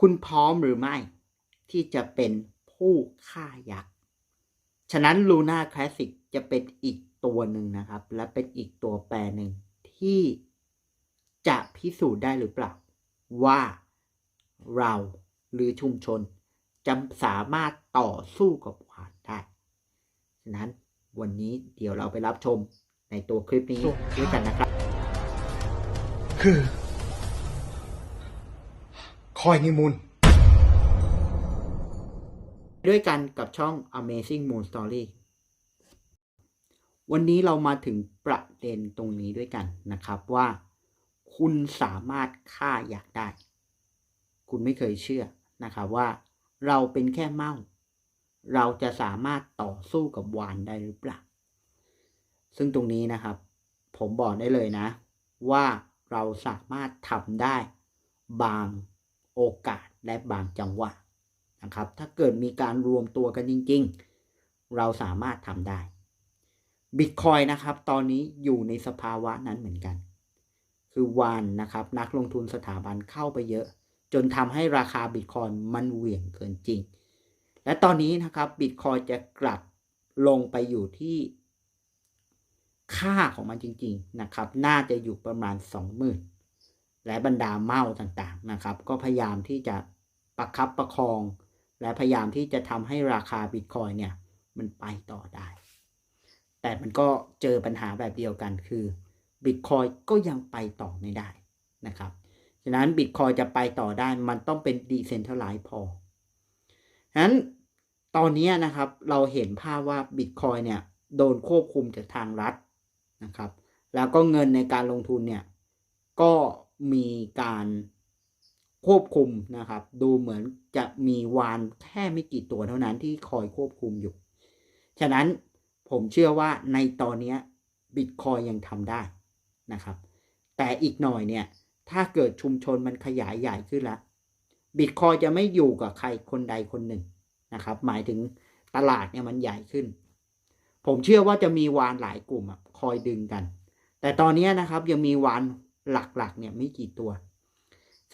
คุณพร้อมหรือไม่ ที่จะเป็นผู้ฆ่ายักษ์ ฉะนั้น Luna Classic จะเป็นอีกตัวหนึ่งนะครับ และเป็นอีกตัวแปรหนึ่งที่จะพิสูจน์ได้หรือเปล่า ว่าเราหรือชุมชนจะสามารถต่อสู้กับวานได้ ฉะนั้นวันนี้เดี๋ยวเราไปรับชมในตัวคลิปนี้ด้วยกันนะครับ คือ อยนิมูล ด้วยกันกับช่อง Amazing Moon Story วันนี้เรามาถึงประเด็นตรงนี้ด้วยกันนะครับว่า คุณสามารถฆ่าอยากได้ คุณไม่เคยเชื่อนะครับว่า เราเป็นแค่เมาเราจะสามารถต่อสู้กับวานได้หรือเปล่า ซึ่งตรงนี้นะครับ ผมบอกได้เลยนะ ว่าเราสามารถทำได้บาง โอกาสและบางจังหวะนะครับ ถ้าเกิดมีการรวมตัวกันจริง ๆ เราสามารถทำได้บิตคอยนะครับ ตอนนี้อยู่ในสภาวะนั้นเหมือนกัน คือวานนะครับ นักลงทุนสถาบันเข้าไปเยอะ จนทำให้ราคาบิตคอยมันเหวี่ยงเกินจริง และตอนนี้นะครับบิตคอยจะกลับลงไปอยู่ที่ค่าของมันจริง ๆ นะครับ น่าจะอยู่ประมาณ 20,000 และบรรดาเมาต่างๆนะครับ ก็พยายามที่จะประคับประคอง และพยายามที่จะทำให้ราคาบิตคอยเนี่ยมันไปต่อได้ แต่มันก็เจอปัญหาแบบเดียวกันคือบิตคอยก็ยังไปต่อไม่ได้นะครับฉะนั้นบิตคอยจะไปต่อได้มันต้องเป็นดีเซนท r a ไลซ์พอฉะนั้นตอนนี้นะครับเราเห็นภาพว่าบิตคอยเนี่ยโดนควบคุมจากทางรัฐนะครับ แล้วก็เงินในการลงทุนเนี่ยก็ มีการควบคุมนะครับ ดูเหมือนจะมีวานแค่ไม่กี่ตัวเท่านั้นที่คอยควบคุมอยู่ ฉะนั้นผมเชื่อว่าในตอนนี้บิตคอยยังทำได้นะครับ แต่อีกหน่อยเนี่ย ถ้าเกิดชุมชนมันขยายใหญ่ขึ้นแล้วบิตคอยจะไม่อยู่กับใครคนใดคนหนึ่งนะครับ หมายถึงตลาดเนี่ยมันใหญ่ขึ้น ผมเชื่อว่าจะมีวานหลายกลุ่มคอยดึงกัน แต่ตอนนี้นะครับยังมีวาน หลักๆ เนี่ยไม่กี่ตัว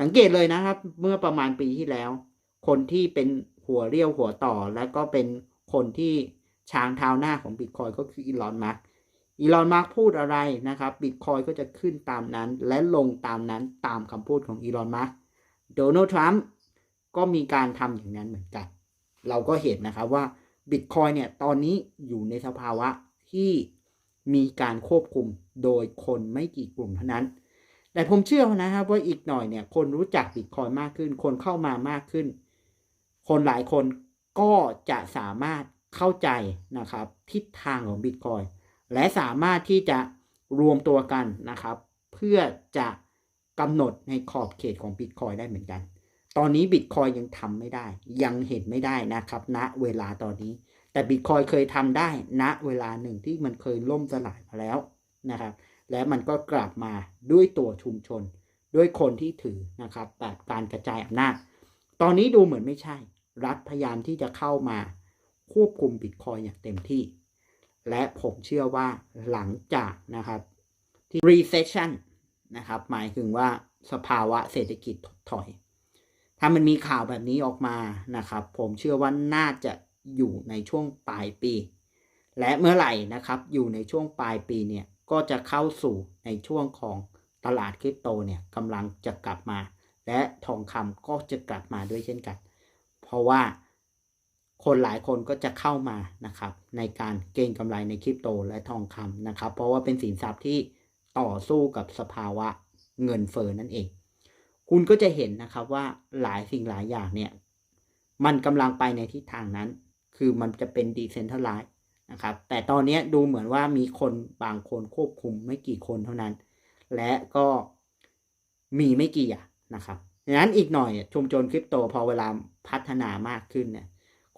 สังเกตเลยนะครับ เมื่อประมาณปีที่แล้ว คนที่เป็นหัวเรียวหัวต่อ และก็เป็นคนที่ช้างเท้าหน้าของบิตคอยก็คืออีลอนมาร์กอีลอนมาร์กพูดอะไรนะครับบิตคอยก็จะขึ้นตามนั้น และลงตามนั้นตามคำพูดของอีลอนมาร์กโดนัลด์ทรัมป์ก็มีการทำอย่างนั้นเหมือนกัน เราก็เห็นนะครับว่าบิตคอยเนี่ยตอนนี้อยู่ในสภาวะที่มีการควบคุมโดยคนไม่กี่กลุ่มเท่านั้น แต่ผมเชื่อนะครับว่าอีกหน่อยเนี่ย คนรู้จักบิตคอยมากขึ้น คนเข้ามามากขึ้น คนหลายคนก็จะสามารถเข้าใจนะครับ ทิศทางของบิตคอยและสามารถที่จะรวมตัวกันนะครับ เพื่อจะกำหนดในขอบเขตของบิตคอยได้เหมือนกัน ตอนนี้บิตคอยยังทำไม่ได้ ยังเห็นไม่ได้นะครับณเวลาตอนนี้ แต่บิตคอยเคยทำได้ณเวลาหนึ่งที่มันเคยล่มสลายมาแล้วนะครับ และมันก็กลับมาด้วยตัวชุมชน ด้วยคนที่ถือนะครับแบบการกระจายอำนาจ ตอนนี้ดูเหมือนไม่ใช่ รัฐพยายามที่จะเข้ามาควบคุมบิตคอยอย่างเต็มที่ และผมเชื่อว่าหลังจากนะครับที่ recession นะครับ หมายถึงว่าสภาวะเศรษฐกิจถดถอย ถ้ามันมีข่าวแบบนี้ออกมานะครับ ผมเชื่อว่าน่าจะอยู่ในช่วงปลายปี และเมื่อไหร่นะครับ อยู่ในช่วงปลายปีเนี่ย ก็จะเข้าสู่ในช่วงของตลาดคริปโตเนี่ยกำลังจะกลับมา และทองคำก็จะกลับมาด้วยเช่นกัน เพราะว่าคนหลายคนก็จะเข้ามานะครับในการเก็งกำไรในคริปโตและทองคำนะครับ เพราะว่าเป็นสินทรัพย์ที่ต่อสู้กับสภาวะเงินเฟ้อนั่นเอง คุณก็จะเห็นนะครับว่าหลายสิ่งหลายอย่างเนี่ยมันกำลังไปในทิศทางนั้น คือมันจะเป็นดีเซนทัลไลซ์ นะครับแต่ตอนนี้ดูเหมือนว่ามีคนบางคนควบคุมไม่กี่คนเท่านั้น และก็มีไม่กี่อย่างนะครับดังนั้นอีกหน่อยชุมชนคริปโตพอเวลาพัฒนามากขึ้นเนี่ย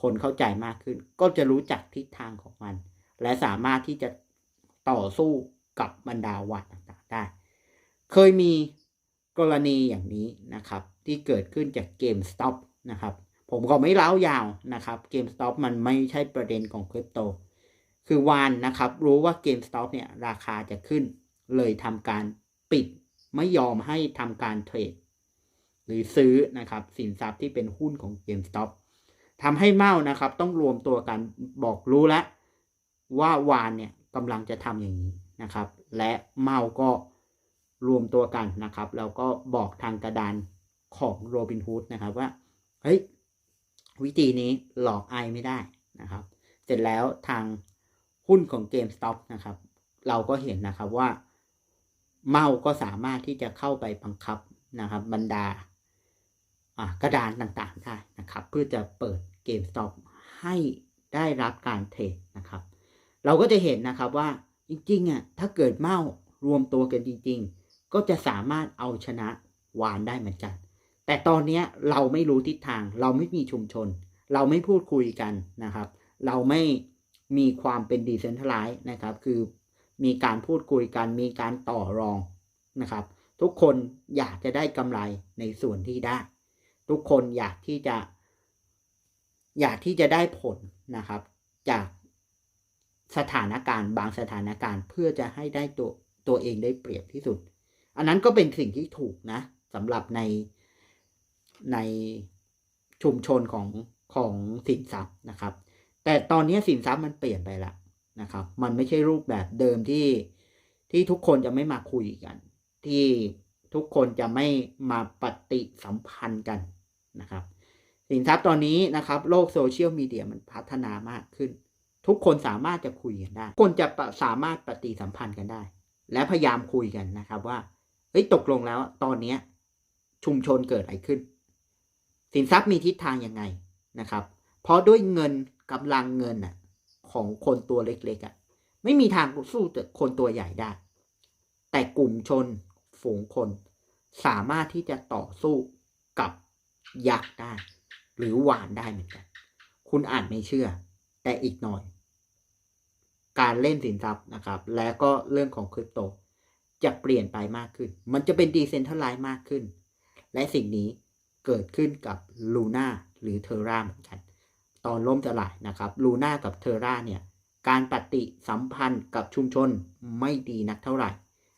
คนเข้าใจมากขึ้น ก็จะรู้จักทิศทางของมัน และสามารถที่จะต่อสู้กับบรรดาวัดต่างๆได้ เคยมีกรณีอย่างนี้นะครับ ที่เกิดขึ้นจากเกม Stop นะครับ ผมก็ไม่เล่ายาวนะครับเกม Stop มันไม่ใช่ประเด็นของคริปโต คือวานนะครับ รู้ว่าเกม Stop เนี่ยราคาจะขึ้น เลยทำการปิดไม่ยอมให้ทำการเทรดหรือซื้อนะครับ สินทรัพย์ที่เป็นหุ้นของ GameStop ทำให้เมานะครับ ต้องรวมตัวกันบอกรู้แล้วว่าวานเนี่ยกำลังจะทำอย่างนี้นะครับ และเมาก็รวมตัวกันนะครับ แล้วก็บอกทางกระดานของโรบินฮูดนะครับว่า เฮ้ย วิธีนี้หลอกไอไม่ได้นะครับ เสร็จแล้วทาง หุ้นของ GameStop นะครับ เราก็เห็นนะครับว่าเมาก็สามารถที่จะเข้าไปบังคับนะครับ บรรดากระดานต่างๆได้นะครับ เพื่อจะเปิด GameStop ให้ได้รับการเทรดนะครับ เราก็จะเห็นนะครับว่าจริงๆอะถ้าเกิดเมารวมตัวกันจริง ๆ ก็จะสามารถเอาชนะวานได้เหมือนกัน แต่ตอนนี้เราไม่รู้ทิศทาง เราไม่มีชุมชน เราไม่พูดคุยกันนะครับ เราไม่ มีความเป็นดีเซนทัลไลซ์นะครับ คือมีการพูดคุยกันมีการต่อรองนะครับ ทุกคนอยากจะได้กำไรในส่วนที่ได้ ทุกคนอยากที่จะ อยากที่จะได้ผลนะครับ จากสถานการณ์บางสถานการณ์เพื่อจะให้ได้ตัวตัวเองได้เปรียบที่สุด อันนั้นก็เป็นสิ่งที่ถูกนะสำหรับในในชุมชนของของสินทรัพย์นะครับ แต่ตอนนี้สินทรัพย์มันเปลี่ยนไปแล้วนะครับ มันไม่ใช่รูปแบบเดิมที่ที่ทุกคนจะไม่มาคุยกัน ที่ทุกคนจะไม่มาปฏิสัมพันธ์กันนะครับ สินทรัพย์ตอนนี้นะครับ โลกโซเชียลมีเดียมันพัฒนามากขึ้น ทุกคนสามารถจะคุยกันได้ คนจะสามารถปฏิสัมพันธ์กันได้ และพยายามคุยกันนะครับว่าเฮ้ยตกลงแล้วตอนเนี้ชุมชนเกิดอะไรขึ้น สินทรัพย์มีทิศทางยังไงนะครับ เพราะด้วยเงิน กำลังเงินน่ะ ของคนตัวเล็กๆอะ ไม่มีทางสู้คนตัวใหญ่ได้ แต่กลุ่มชนฝูงคน สามารถที่จะต่อสู้กับยักษ์ได้ หรือหวานได้เหมือนกัน คุณอาจไม่เชื่อ แต่อีกหน่อย การเล่นสินทรัพย์นะครับ และก็เรื่องของคริปโต จะเปลี่ยนไปมากขึ้น มันจะเป็นดีเซนทัลไลซ์มากขึ้น และสิ่งนี้เกิดขึ้นกับลูน่าหรือเทอร่าเหมือนกัน ตอนล่มสลายนะครับลูน่ากับเทอร่าเนี่ยการปฏิสัมพันธ์กับชุมชนไม่ดีนักเท่าไหร่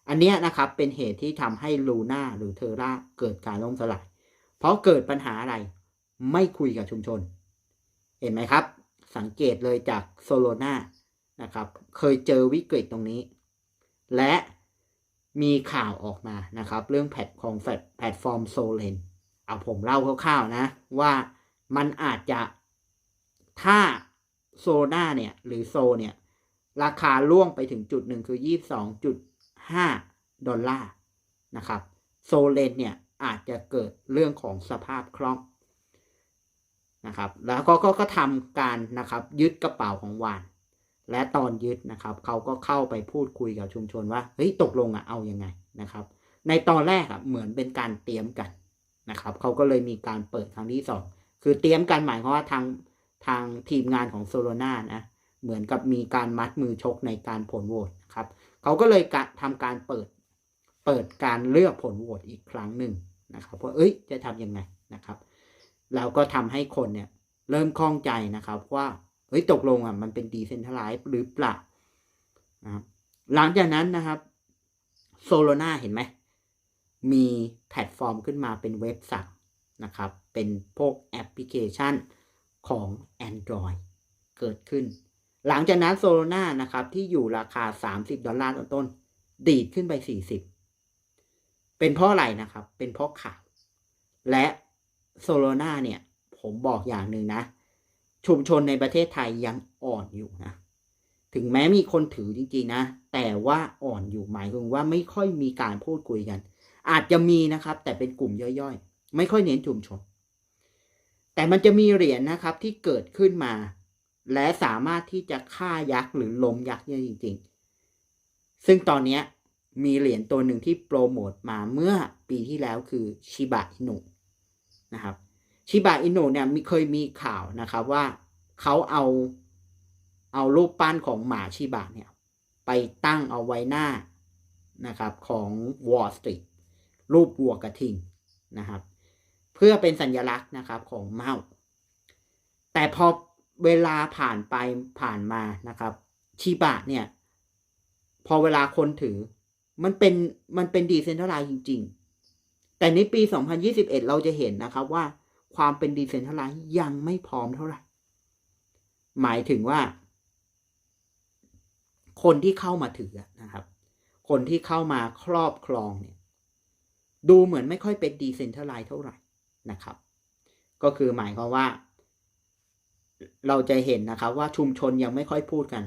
อันเนี้ยนะครับเป็นเหตุที่ทำให้ลูน่าหรือเทอร่าเกิดการล่มสลาย เพราะเกิดปัญหาอะไรไม่คุยกับชุมชน เห็นไหมครับ สังเกตเลยจากโซโลนานะครับเคยเจอวิกฤตตรงนี้ และมีข่าวออกมานะครับ เรื่องแพลตของแพลตฟอร์มโซเลนเอาผมเล่าคร่าวๆนะ ว่ามันอาจจะ ถ้าโซน่าเนี่ย หรือโซเนี่ย ราคาล่วงไปถึงจุดหนึ่งคือ 22.5 ดอลลาร์นะครับ โซเลนเนี่ย อาจจะเกิดเรื่องของสภาพคล่องนะครับ แล้วก็ก็ก็ทำการนะครับ ยึดกระเป๋าของวาน และตอนยึดนะครับ เขาก็เข้าไปพูดคุยกับชุมชนว่า เฮ้ย ตกลงอะเอาอยัางไงนะครับ ในตอนแรกอะเหมือนเป็นการเตรียมกันนะครับ เขาก็เลยมีการเปิดครั้งที่สองคือเตรียมกันหมายความว่าทาง ทางทีมงานของโซโลนานะ เหมือนกับมีการมัดมือชกในการผลโหวตครับเขาก็เลยทำการเปิดเปิดการเลือกผลโหวตอีกครั้งหนึ่งนะครับว่าเอ้ยจะทำยังไงนะครับแล้วก็ทำให้คนเนี่ยเริ่มคล่องใจนะครับว่าเฮ้ยตกลงอะมันเป็นดีเซนทัลไลซ์หรือเปล่านะครับหลังจากนั้นนะครับโซโลนาเห็นไหมมีแพลตฟอร์มขึ้นมาเป็นเว็บสั่งนะครับ เป็นพวกแอปพลิเคชัน ของ Android เกิดขึ้น หลังจากนั้นโซโลนานะครับ ที่อยู่ราคา 30 ดอลลาร์ต้นๆดีดขึ้นไป 40 เป็นเพราะอะไรนะครับ เป็นเพราะข่าว และโซโลนาเนี่ย ผมบอกอย่างหนึ่งนะ ชุมชนในประเทศไทยยังอ่อนอยู่นะ ถึงแม้มีคนถือจริงๆนะ แต่ว่าอ่อนอยู่หมายถึงว่าไม่ค่อยมีการพูดคุยกัน อาจจะมีนะครับ แต่เป็นกลุ่มย่อยๆ ไม่ค่อยเน้นชุมชน แต่มันจะมีเหรียญนะครับที่เกิดขึ้นมา และสามารถที่จะฆ่ายักษ์หรือล้มยักษ์ได้จริง ๆ ซึ่งตอนนี้มีเหรียญตัวหนึ่งที่โปรโมทมาเมื่อปีที่แล้วคือชิบะอินุนะครับชิบะอินุเนี่ยมีเคยมีข่าวนะครับว่าเขาเอาเอารูปปั้นของหมาชิบะเนี่ยไปตั้งเอาไว้หน้านะครับของ Wall Street รูปวัวกระทิงนะครับ เพื่อเป็นสัญลักษณ์นะครับของเมาแต่พอเวลาผ่านไปผ่านมานะครับชิบะเนี่ย พอเวลาคนถือ มันเป็นมันเป็นดีเซนทัลไลซ์จริง ๆ แต่ในปี 2021 เราจะเห็นนะครับว่าความเป็นดีเซนทัลไลซ์ยังไม่พร้อมเท่าไหร่ หมายถึงว่า คนที่เข้ามาถือนะครับ คนที่เข้ามาครอบครองเนี่ย ดูเหมือนไม่ค่อยเป็นดีเซนทัลไลซ์เท่าไหร่ นะครับ ก็คือหมายความว่า เราจะเห็นนะครับ ว่าชุมชนยังไม่ค่อยพูดกัน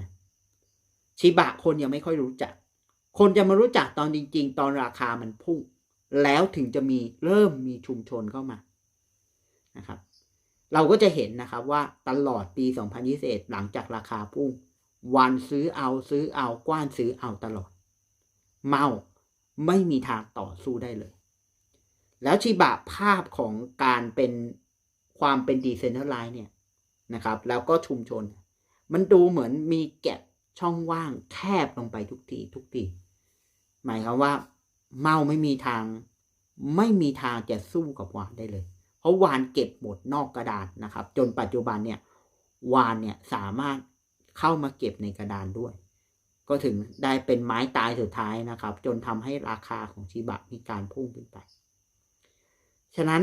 ชิบะคนยังไม่ค่อยรู้จัก คนจะมารู้จักตอนจริง ๆ ตอนราคามันพุ่ง แล้วถึงจะมีเริ่มมีชุมชนเข้ามานะครับ เราก็จะเห็นนะครับว่าตลอดปี 2021 หลังจากราคาพุ่ง วันซื้อเอาซื้อเอากว้านซื้อเอาตลอด เมาไม่มีทางต่อสู้ได้เลย แล้วชิบะภาพของการเป็นความเป็นดีเซนเทอร์ไลน์เนี่ยนะครับ แล้วก็ชุมชน มันดูเหมือนมีแก็บช่องว่างแคบลงไปทุกทีทุกทีหมายความว่า เมาไม่มีทาง ไม่มีทางจะสู้กับวานได้เลย เพราะวานเก็บหมดนอกกระดานนะครับ จนปัจจุบันเนี่ยวานเนี่ยสามารถเข้ามาเก็บในกระดานด้วย ก็ถึงได้เป็นไม้ตายสุดท้ายนะครับ จนทำให้ราคาของชิบะมีการพุ่งขึ้นไป ฉะนั้น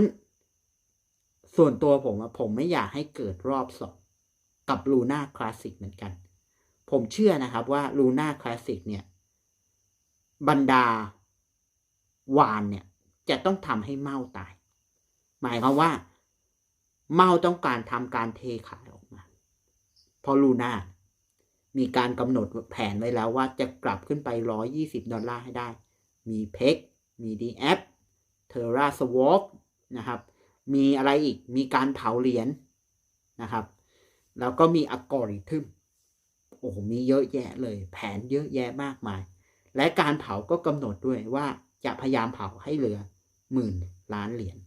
ส่วนตัวผมอะผมไม่อยากให้เกิดรอบสองกับลูน่าคลาสสิกเหมือนกัน ผมเชื่อนะครับว่าลูน่าคลาสสิกเนี่ย บรรดาวานเนี่ย จะต้องทำให้เมาตาย หมายความว่า เมาต้องการทำการเทขายออกมาเพราะลูน่ามีการกำหนดแผนไว้แล้วว่าจะกลับขึ้นไป 120 ดอลลาร์ให้ได้ มีเพกมีดีแอ เทอร่าสวอปนะครับ มีอะไรอีก มีการเผาเหรียญนะครับ แล้วก็มีอัลกอริทึม โอ้โห มีเยอะแยะเลย แผนเยอะแยะมากมาย และการเผาก็กำหนดด้วยว่าจะพยายามเผาให้เหลือหมื่นล้านเหรียญ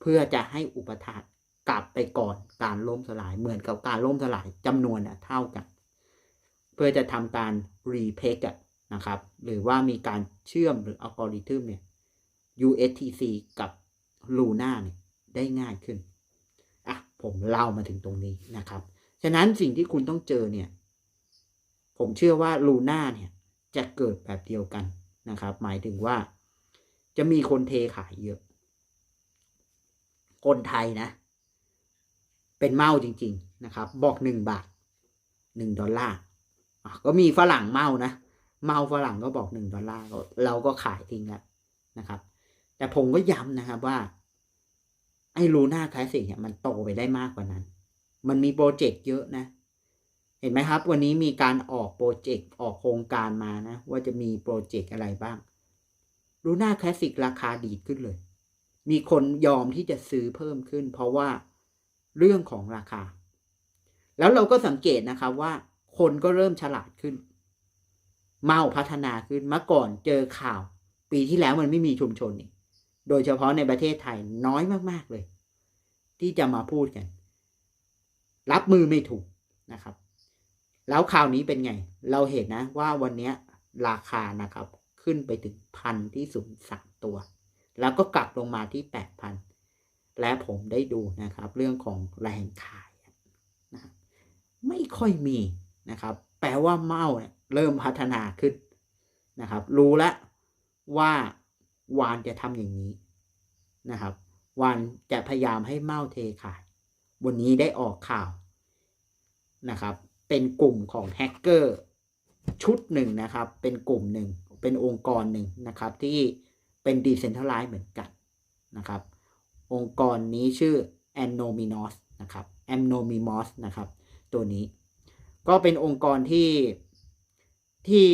เพื่อจะให้อุปทานกลับไปก่อนการล่มสลาย เหมือนกับการล่มสลายจำนวนเท่ากัน เพื่อจะทำการรีเพกนะครับ หรือว่ามีการเชื่อมหรืออัลกอริทึมเนี่ย USTC กับ Luna เนี่ยได้ง่ายขึ้น อะ ผมเล่ามาถึงตรงนี้นะครับ ฉะนั้นสิ่งที่คุณต้องเจอเนี่ย ผมเชื่อว่า Luna เนี่ยจะเกิดแบบเดียวกันนะครับ หมายถึงว่าจะมีคนเทขายเยอะ คนไทยนะ เป็นเมาจริง ๆ นะครับ บอกหนึ่งบาทหนึ่งดอลลาร์ก็มีฝรั่งเมานะ เมาฝรั่งก็บอกหนึ่งดอลลาร์เราก็ขายทิ้งแล้วนะครับ แต่ผมก็ย้ำนะครับว่า ไอ้ลูน่าคลาสสิกเนี่ยมันโตไปได้มากกว่านั้น มันมีโปรเจกต์เยอะนะ เห็นไหมครับ วันนี้มีการออกโปรเจกต์ออกโครงการมานะ ว่าจะมีโปรเจกต์อะไรบ้างลูน่าคลาสสิกราคาดีดขึ้นเลย มีคนยอมที่จะซื้อเพิ่มขึ้น เพราะว่าเรื่องของราคา แล้วเราก็สังเกตนะครับว่า คนก็เริ่มฉลาดขึ้น เมาพัฒนาขึ้นเมื่อก่อนเจอข่าว ปีที่แล้วมันไม่มีชุมชนนี่ โดยเฉพาะในประเทศไทยน้อยมาก ๆ เลย ที่จะมาพูดกัน รับมือไม่ถูกนะครับ แล้วข่าวนี้เป็นไง เราเห็นนะว่าวันนี้ราคานะครับ ขึ้นไปถึงพันที่สูงสามตัว แล้วก็กลับลงมาที่แปดพันและผมได้ดูนะครับ เรื่องของแรงขายนะไม่ค่อยมีนะครับ แปลว่าเมาเนี่ยเริ่มพัฒนาขึ้นนะครับ รู้แล้วว่า วานจะทำอย่างนี้นะครับ วานจะพยายามให้เมาเทขายวันนี้ได้ออกข่าวนะครับ เป็นกลุ่มของแฮกเกอร์ชุดหนึ่งนะครับ เป็นกลุ่มหนึ่ง เป็นองค์กรหนึ่งนะครับ ที่เป็นดีเซนทัลไลซ์เหมือนกันนะครับ องค์กรนี้ชื่อ Anonymous นะครับ Anonymous นะครับ ตัวนี้ ก็เป็นองค์กรที่ที่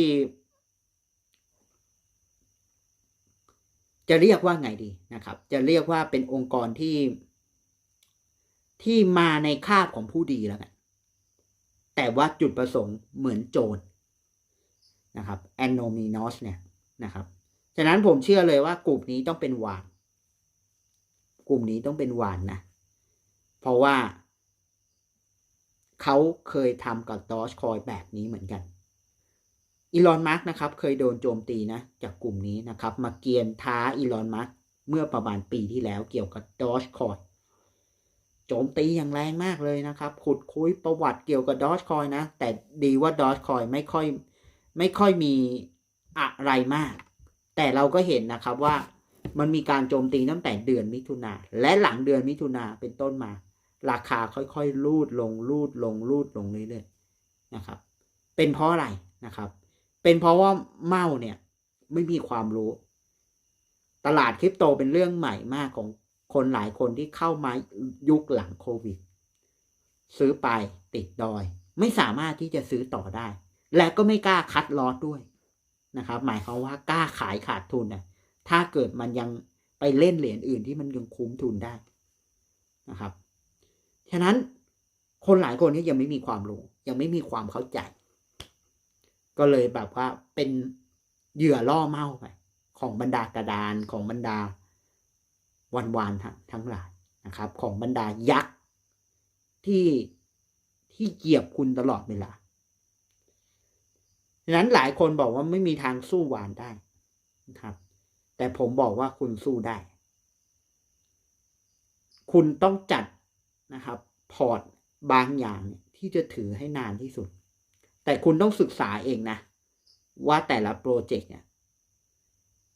จะเรียกว่าไงดีนะครับ จะเรียกว่าเป็นองค์กรที่ที่มาในคาบของผู้ดีแล้วกันแต่ว่าจุดประสงค์เหมือนโจรนะครับ Anonymous เนี่ยนะครับฉะนั้นผมเชื่อเลยว่ากลุ่มนี้ต้องเป็นวาน กลุ่มนี้ต้องเป็นวานนะเพราะว่าเขาเคยทำกับดอชคอยแบบนี้เหมือนกัน อีลอนมัสนะครับเคยโดนโจมตีนะจากกลุ่มนี้นะครับ มาเกียนท้าอีลอนมัสเมื่อประมาณปีที่แล้วเกี่ยวกับดอชคอยโจมตีอย่างแรงมากเลยนะครับ ขุดคุยประวัติเกี่ยวกับดอชคอยนะ แต่ดีว่าดอชคอยไม่ค่อยไม่ค่อยมีอะไรมาก แต่เราก็เห็นนะครับว่ามันมีการโจมตีตั้งแต่เดือนมิถุนาและหลังเดือนมิถุนาเป็นต้นมา ราคาค่อยๆ ลูดลงลูดลงลูดลงเรื่อยๆนะครับ เป็นเพราะอะไรนะครับ เป็นเพราะว่าเมาเนี่ยไม่มีความรู้ ตลาดคริปโตเป็นเรื่องใหม่มากของคนหลายคนที่เข้ามายุคหลังโควิด ซื้อไปติดดอย ไม่สามารถที่จะซื้อต่อได้ และก็ไม่กล้าคัดลอตด้วยนะครับ หมายความว่ากล้าขายขาดทุนนะถ้าเกิดมันยังไปเล่นเหรียญอื่นที่มันยังคุ้มทุนได้นะครับ ฉะนั้นคนหลายคนนี่ยังไม่มีความรู้ ยังไม่มีความเข้าใจ ก็เลยแบบว่าเป็นเหยื่อล่อเมาไป ของบรรดากระดานของบรรดาวันวานทั้งทั้งหลายนะครับ ของบรรดายักษ์ที่ที่เหยียบคุณตลอดเวลาฉะนั้นหลายคนบอกว่าไม่มีทางสู้วานได้นะครับ แต่ผมบอกว่าคุณสู้ได้ คุณต้องจัดนะครับ พอร์ตบางอย่างที่จะถือให้นานที่สุด แต่คุณต้องศึกษาเองนะ ว่าแต่ละโปรเจกต์เนี่ย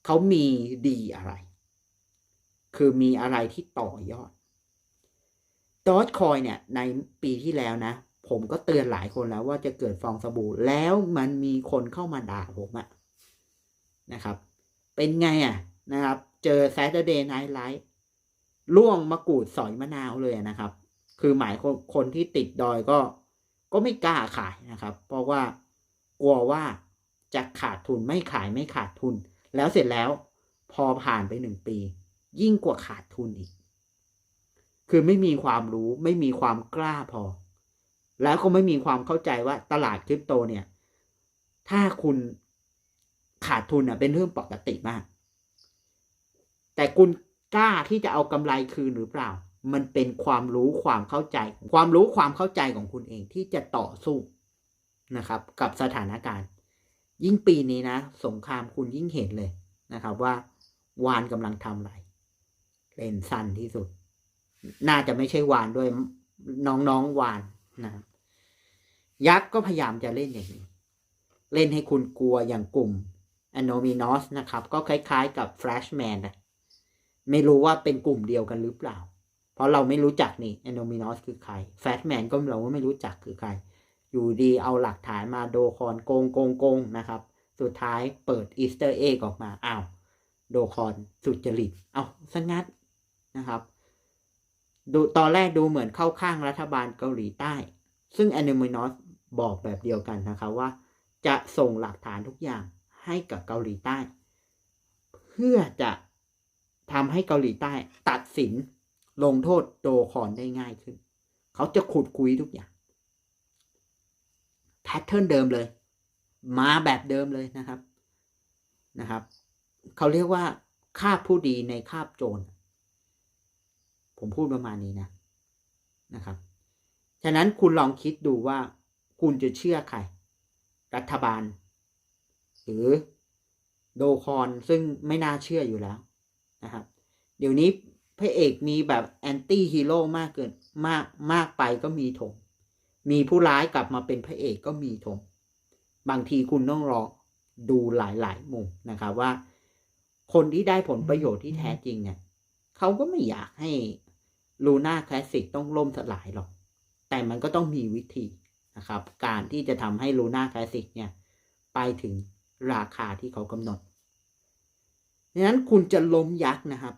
เขามีดีอะไร คือมีอะไรที่ต่อยอดดอ g คอยเนี่ยในปีที่แล้วนะ ผมก็เตือนหลายคนแล้วว่าจะเกิดฟองสบู่แล้วมันมีคนเข้ามาด่าผมอะนะครับ เป็นไงอะนะครับ เจอ Saturday Night Live ล่วงมะกรูดสอยมะนาวเลยนะครับ คือหมายคนคนที่ติดดอยก็ ก็ไม่กล้าขายนะครับ เพราะว่ากลัวว่าจะขาดทุนไม่ขายไม่ขาดทุน แล้วเสร็จแล้วพอผ่านไปหนึ่งปี ยิ่งกว่าขาดทุนอีก คือไม่มีความรู้ไม่มีความกล้าพอ แล้วก็ไม่มีความเข้าใจว่าตลาดคริปโตเนี่ย ถ้าคุณขาดทุนอะเป็นเรื่องปกติมาก แต่คุณกล้าที่จะเอากำไรคืนหรือเปล่า มันเป็นความรู้ความเข้าใจ ความรู้ความเข้าใจของคุณเองที่จะต่อสู้นะครับ กับสถานการณ์ ยิ่งปีนี้นะ สงครามคุณยิ่งเห็นเลยนะครับ ว่าวานกำลังทำอะไรเล่นสั้นที่สุด น่าจะไม่ใช่วานด้วยน้องๆวานนะยักษ์ก็พยายามจะเล่นอย่างนี้ เล่นให้คุณกลัวอย่างกลุ่ม Anonymous นะครับ ก็คล้ายๆกับ Flashman นะไม่รู้ว่าเป็นกลุ่มเดียวกันหรือเปล่า เพราะเราไม่รู้จักนี่ Anonymous คือใคร Flashman ก็เราก็ไม่รู้จักคือใคร อยู่ดีเอาหลักฐานมาโดคอนโกงโกงโกงนะครับ สุดท้ายเปิดอีสเตอร์เอ็กออกมาอ้าวโดคอนสุจริตเอาสงัดนะครับ ดูตอนแรกดูเหมือนเข้าข้างรัฐบาลเกาหลีใต้ ซึ่ง a n o m y n o s บอกแบบเดียวกันนะครับว่า จะส่งหลักฐานทุกอย่างให้กับเกาหลีใต้ เพื่อจะทำให้เกาหลีใต้ตัดสิน ลงโทษโดคอนได้ง่ายขึ้น เขาจะขุดคุยทุกอย่างแพทเทิร์นเดิมเลย มาแบบเดิมเลยนะครับนะครับ เขาเรียกว่าคาบผู้ดีในคาบโจร ผมพูดประมาณนี้นะนะครับ ฉะนั้นคุณลองคิดดูว่าคุณจะเชื่อใคร รัฐบาล หรือโดคอนซึ่งไม่น่าเชื่ออยู่แล้วนะครับ เดี๋ยวนี้ พระเอกมีแบบแอนตี้ฮีโร่มากเกินมากมากไปก็มีถงมีผู้ร้ายกลับมาเป็นพระเอกก็มีถงบางทีคุณต้องรอดูหลาย ๆ มุมนะครับว่า คนที่ได้ผลประโยชน์ที่แท้จริงเนี่ยเขาก็ไม่อยากให้ลูน่าคลาสสิกต้องล่มสลายหรอก แต่มันก็ต้องมีวิธีนะครับ การที่จะทำให้ลูน่าคลาสสิกเนี่ยไปถึงราคาที่เขากำหนดดังนั้นคุณจะล้มยักษ์นะครับ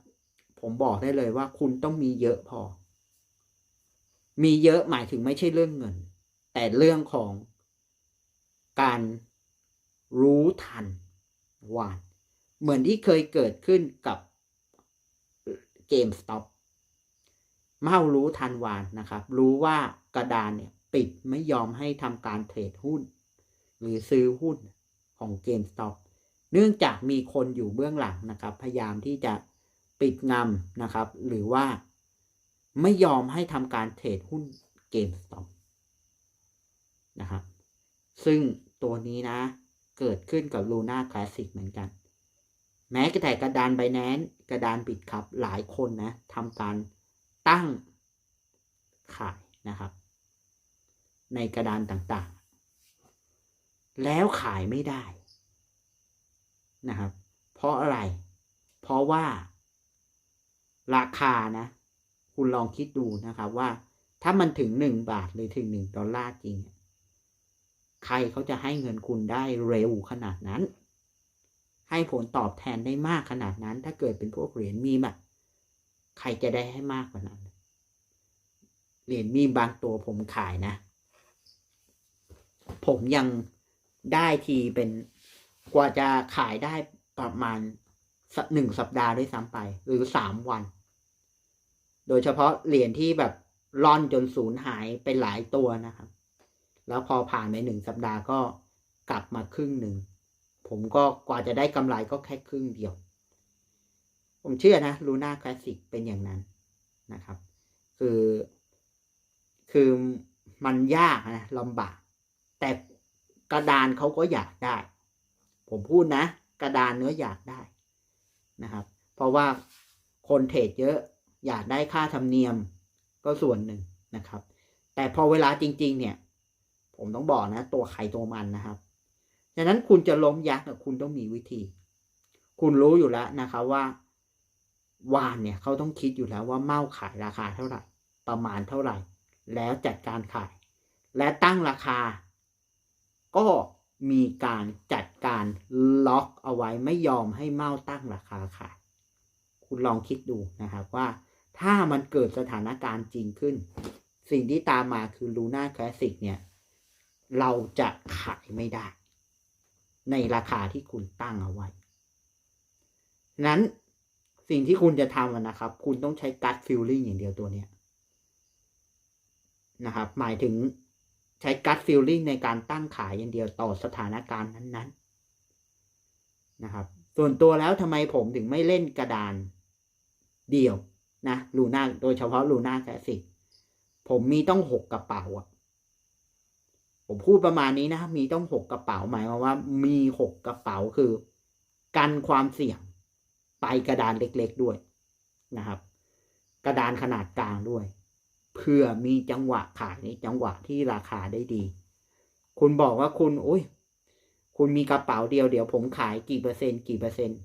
ผมบอกได้เลยว่าคุณต้องมีเยอะพอ มีเยอะหมายถึงไม่ใช่เรื่องเงิน แต่เรื่องของการรู้ทันวานเหมือนที่เคยเกิดขึ้นกับเกมสต็อปเมารู้ทันวานนะครับ รู้ว่ากระดานเนี่ย ปิดไม่ยอมให้ทำการเทรดหุ้น หรือซื้อหุ้นของเกมสต็อปเนื่องจากมีคนอยู่เบื้องหลังนะครับ พยายามที่จะ ปิดงำนะครับ หรือว่าไม่ยอมให้ทำการเทรดหุ้นเกมสต็อปนะครับซึ่งตัวนี้นะ เกิดขึ้นกับ Luna Classic เหมือนกัน แม้กระแต่กระดานไบแนนกระดานปิดครับหลายคนนะทำการตั้งขายนะครับ ในกระดานต่างๆ แล้วขายไม่ได้นะครับ เพราะอะไร เพราะว่า ราคานะ คุณลองคิดดูนะครับว่า ถ้ามันถึงหนึ่งบาทหรือถึงหนึ่งดอลลาร์จริง ใครเขาจะให้เงินคุณได้เร็วขนาดนั้น ให้ผลตอบแทนได้มากขนาดนั้น ถ้าเกิดเป็นพวกเหรียญมีมอะใครจะได้ให้มากกว่านั้น เหรียญมีบางตัวผมขายนะ ผมยังได้ทีเป็นกว่าจะขายได้ประมาณ หนึ่งสัปดาห์ด้วยซ้ำไป หรือสามวัน โดยเฉพาะเหรียญที่แบบร่อนจนสูญหายไปหลายตัวนะครับ แล้วพอผ่านไปหนึ่งสัปดาห์ก็กลับมาครึ่งหนึ่ง ผมก็กว่าจะได้กำไรก็แค่ครึ่งเดียว ผมเชื่อนะลูน่าคลาสสิกเป็นอย่างนั้นนะครับ คือคือมันยากนะลำบาก แต่กระดานเขาก็อยากได้ ผมพูดนะ กระดานเนื้ออยากได้ นะครับ เพราะว่าคนเทรดเยอะอยากได้ค่าธรรมเนียมก็ส่วนหนึ่งนะครับ แต่พอเวลาจริง ๆ เนี่ย ผมต้องบอกนะ ตัวใครตัวมันนะครับฉะนั้นคุณจะล้มยักษ์คุณต้องมีวิธี คุณรู้อยู่แล้วนะครับว่าวานเนี่ยเขาต้องคิดอยู่แล้วว่าเมาขายราคาเท่าไหร่ ประมาณเท่าไหร่ แล้วจัดการขาย และตั้งราคา ก็ มีการจัดการล็อกเอาไว้ไม่ยอมให้เมาตั้งราคาขายคุณลองคิดดูนะครับว่า ถ้ามันเกิดสถานการณ์จริงขึ้น สิ่งที่ตามมาคือลูน่าคลาสสิกเนี่ย เราจะขายไม่ได้ ในราคาที่คุณตั้งเอาไว้ นั้นสิ่งที่คุณจะทำนะครับ คุณต้องใช้ gut feeling อย่างเดียวตัวเนี้ยนะครับ หมายถึง ใช้ gut feeling ในการตั้งขายอย่างเดียวต่อสถานการณ์นั้น ๆ นะครับ ส่วนตัวแล้วทำไมผมถึงไม่เล่นกระดานเดียวนะลูน่าโดยเฉพาะลูน่าแคสสิกผมมีต้องหกกระเป๋าอะผมพูดประมาณนี้นะ มีต้องหกกระเป๋าหมายความว่า มีหกกระเป๋าคือ กันความเสี่ยง ไปกระดานเล็กๆด้วยนะครับ กระดานขนาดกลางด้วย เพื่อมีจังหวะขายในจังหวะที่ราคาได้ดี คุณบอกว่าคุณโอ้ยคุณมีกระเป๋าเดียวเดี๋ยวผมขายกี่เปอร์เซ็นต์กี่เปอร์เซ็นต์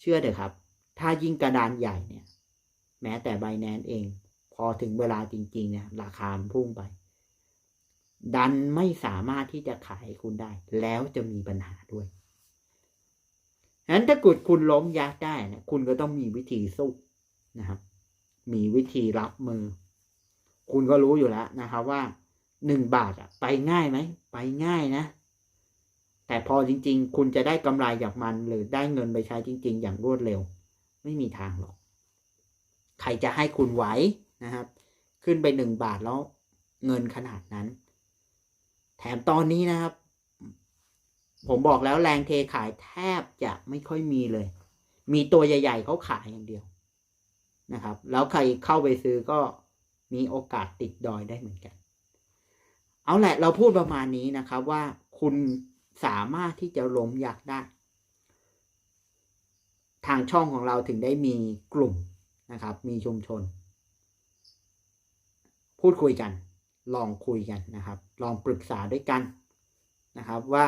เชื่อเถอะครับ ถ้ายิ่งกระดานใหญ่เนี่ย แม้แต่ไบแนนเอง พอถึงเวลาจริง ๆ เนี่ย ราคาพุ่งไป ดันไม่สามารถที่จะขายคุณได้ แล้วจะมีปัญหาด้วยฉะนั้นถ้าเกิดคุณล้มยักษ์ได้เนี่ยคุณก็ต้องมีวิธีสู้นะครับ มีวิธีรับมือ คุณก็รู้อยู่แล้วนะครับว่าหนึ่งบาทอะไปง่ายไหมไปง่ายนะ แต่พอจริง ๆ คุณจะได้กำไรจากมัน หรือได้เงินไปใช้จริง ๆ อย่างรวดเร็ว ไม่มีทางหรอก ใครจะให้คุณไหวนะครับ ขึ้นไปหนึ่งบาทแล้วเงินขนาดนั้น แถมตอนนี้นะครับ ผมบอกแล้วแรงเทขายแทบจะไม่ค่อยมีเลย มีตัวใหญ่ ๆเขาขายอย่างเดียวนะครับ แล้วใครเข้าไปซื้อก็ มีโอกาสติดดอยได้เหมือนกัน เอาแหละเราพูดประมาณนี้นะครับว่าคุณสามารถที่จะล้มยักษ์ได้ ทางช่องของเราถึงได้มีกลุ่มนะครับ มีชุมชน พูดคุยกัน ลองคุยกันนะครับ ลองปรึกษาด้วยกันนะครับว่า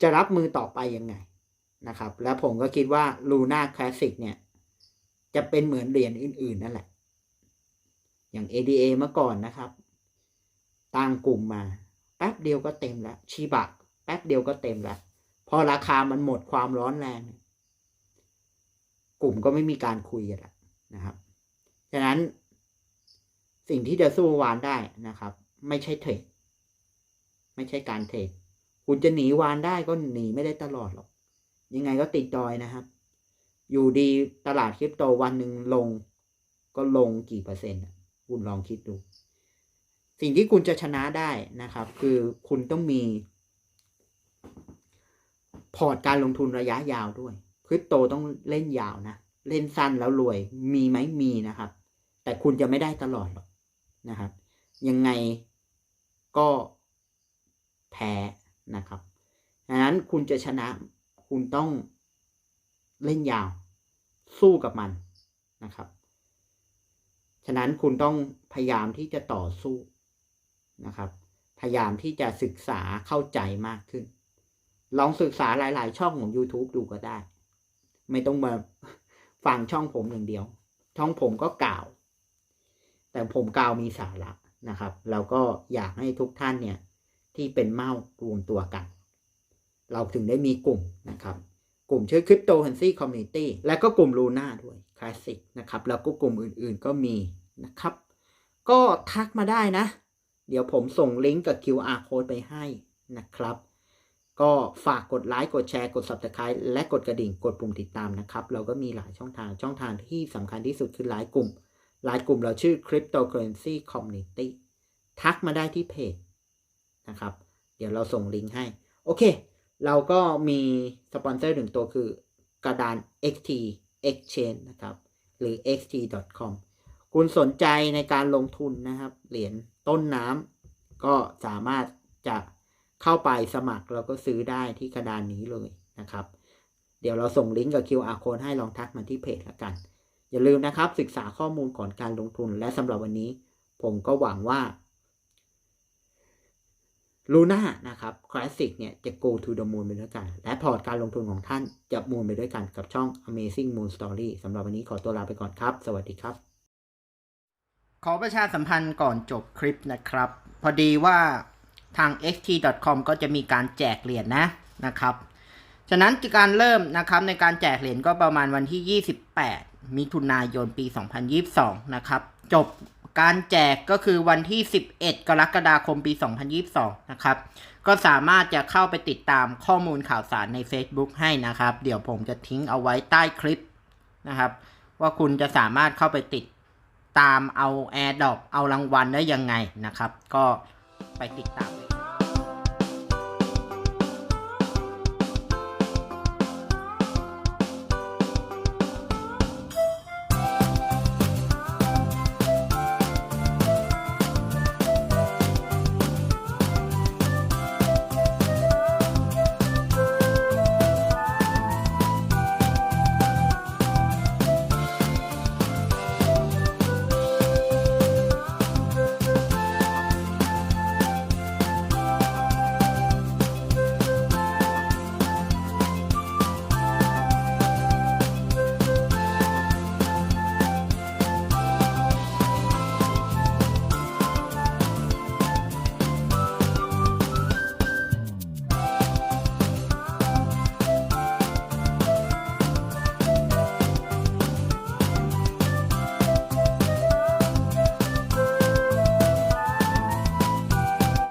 จะรับมือต่อไปยังไงนะครับ และผมก็คิดว่า Luna Classic เนี่ย จะเป็นเหมือนเหรียญอื่น ๆ นั่นแหละ อย่าง ADA เมื่อก่อนนะครับตั้งกลุ่มมา แป๊บเดียวก็เต็มแล้วชีบะแป๊บเดียวก็เต็มแล้วพอราคามันหมดความร้อนแรง กลุ่มก็ไม่มีการคุยกันแล้วนะครับฉะนั้นสิ่งที่จะสู้วานได้นะครับ ไม่ใช่เทรดไม่ใช่การเทรดคุณจะหนีวานได้ก็หนีไม่ได้ตลอดหรอก ยังไงก็ติดดอยนะครับ อยู่ดีตลาดคริปโตวันหนึ่งลง ก็ลงกี่เปอร์เซ็นต์ คุณลองคิดดู สิ่งที่คุณจะชนะได้นะครับ คือคุณต้องมี พอร์ตการลงทุนระยะยาวด้วยคริปโตต้องเล่นยาวนะ เล่นสั้นแล้วรวยมีไหมมีนะครับ แต่คุณจะไม่ได้ตลอดหรอกนะครับ ยังไงก็แพ้นะครับดังนั้นคุณจะชนะคุณต้องเล่นยาว สู้กับมันนะครับ ฉะนั้นคุณต้องพยายามที่จะต่อสู้นะครับ พยายามที่จะศึกษาเข้าใจมากขึ้น ลองศึกษาหลาย ๆ ช่องของ YouTube ดูก็ได้ ไม่ต้องมาฟังช่องผมอย่างเดียว ช่องผมก็กล่าว แต่ผมกล่าวมีสาระนะครับแล้วก็อยากให้ทุกท่านเนี่ย ที่เป็นเมารวมตัวกัน เราถึงได้มีกลุ่มนะครับ กลุ่มชื่อ Cryptocurrency Community และก็กลุ่ม Luna ด้วย s i c นะครับ แล้วก็กลุ่มอื่นๆก็มีนะครับ ก็ทักมาได้นะ เดี๋ยวผมส่งลิงก์กับ QR code ไปให้นะครับ ก็ฝากกดไลค์กดแชร์กด Subscribe และกดกระดิ่งกดปุ่มติดตามนะครับ เราก็มีหลายช่องทางช่องทางที่สำคัญที่สุดคือไลน์กลุ่มไลน์กลุ่มเราชื่อ Cryptocurrency Community ทักมาได้ที่เพจนะครับ เดี๋ยวเราส่งลิงก์ให้ โอเค เราก็มีสปอนเซอร์หนึ่งตัวคือกระดาน XT Exchange นะครับ หรือ xt.com คุณสนใจในการลงทุนนะครับ เหรียญต้นน้ำก็สามารถจะเข้าไปสมัครแล้วก็ซื้อได้ที่กระดานนี้เลยนะครับ เดี๋ยวเราส่งลิงก์กับ QR code ให้ลองทักมาที่เพจละกัน อย่าลืมนะครับศึกษาข้อมูลก่อนการลงทุนและสำหรับวันนี้ ผมก็หวังว่า ลูน่านะครับคลาสสิกเนี่ยจะ go to the moon ไปด้วยกัน และพอร์ตการลงทุนของท่านจะมูนไปด้วยกันกับช่อง Amazing Moon Story สำหรับวันนี้ขอตัวลาไปก่อนครับ สวัสดีครับ ขอประชาสัมพันธ์ก่อนจบคลิปนะครับ พอดีว่าทาง xt.com ก็จะมีการแจกเหรียญนะนะครับ ฉะนั้นการเริ่มนะครับในการแจกเหรียญก็ประมาณวันที่ 28 มิถุนายนปี 2022 นะครับ จบ การแจกก็คือวันที่ 11 กรกฎาคมปี 2022 นะครับ ก็สามารถจะเข้าไปติดตามข้อมูลข่าวสารใน Facebook ให้นะครับ เดี๋ยวผมจะทิ้งเอาไว้ใต้คลิปนะครับ ว่าคุณจะสามารถเข้าไปติดตามเอาแอร์ดอกเอารางวัลได้ยังไงนะครับ ก็ไปติดตามเลย